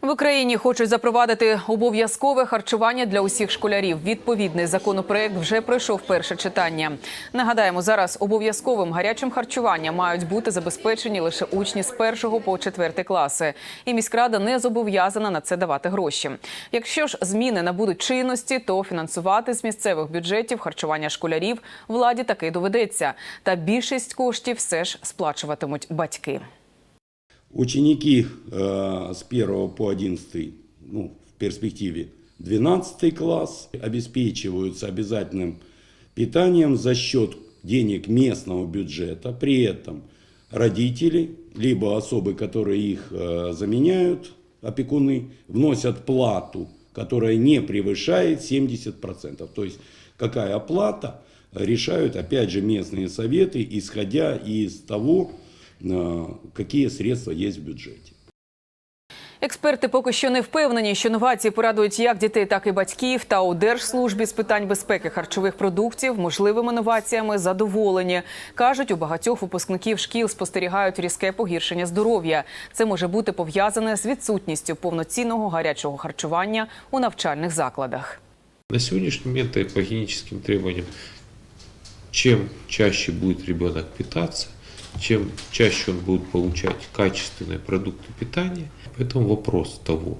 В Україні хочуть запровадити обов'язкове харчування для усіх школярів. Відповідний законопроект вже пройшов перше читання. Нагадаємо, зараз обов'язковим гарячим харчуванням мають бути забезпечені лише учні з першого по четвертий класи. І міськрада не зобов'язана на це давати гроші. Якщо ж зміни набудуть чинності, то фінансувати з місцевих бюджетів харчування школярів владі таки доведеться. Та більшість коштів все ж сплачуватимуть батьки. Ученики э, с 1 по 11, ну, в перспективе 12 класс, обеспечиваются обязательным питанием за счет денег местного бюджета. При этом родители, либо особы, которые их э, заменяют, опекуны, вносят плату, которая не превышает 70%. То есть какая оплата, решают опять же местные советы, исходя из того, э, какие средства есть в бюджете. Експерти поки що не впевнені, що новації порадують як дітей, так і батьків. Та у держслужбі з питань безпеки харчових продуктів можливими новаціями задоволені. кажуть, у багатьох випускників шкіл спостерігають різке погіршення здоров'я. Це може бути пов'язане з відсутністю повноцінного гарячого харчування у навчальних закладах. На сегодняшний момент по гигиеническим требованиям, чем чаще будет ребенок питаться, чем чаще он будет получать качественные продукты питания, поэтому вопрос того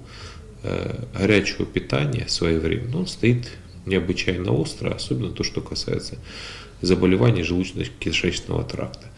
э, горячего питания своевременно, он стоит необычайно остро, особенно то, что касается заболеваний желудочно-кишечного тракта.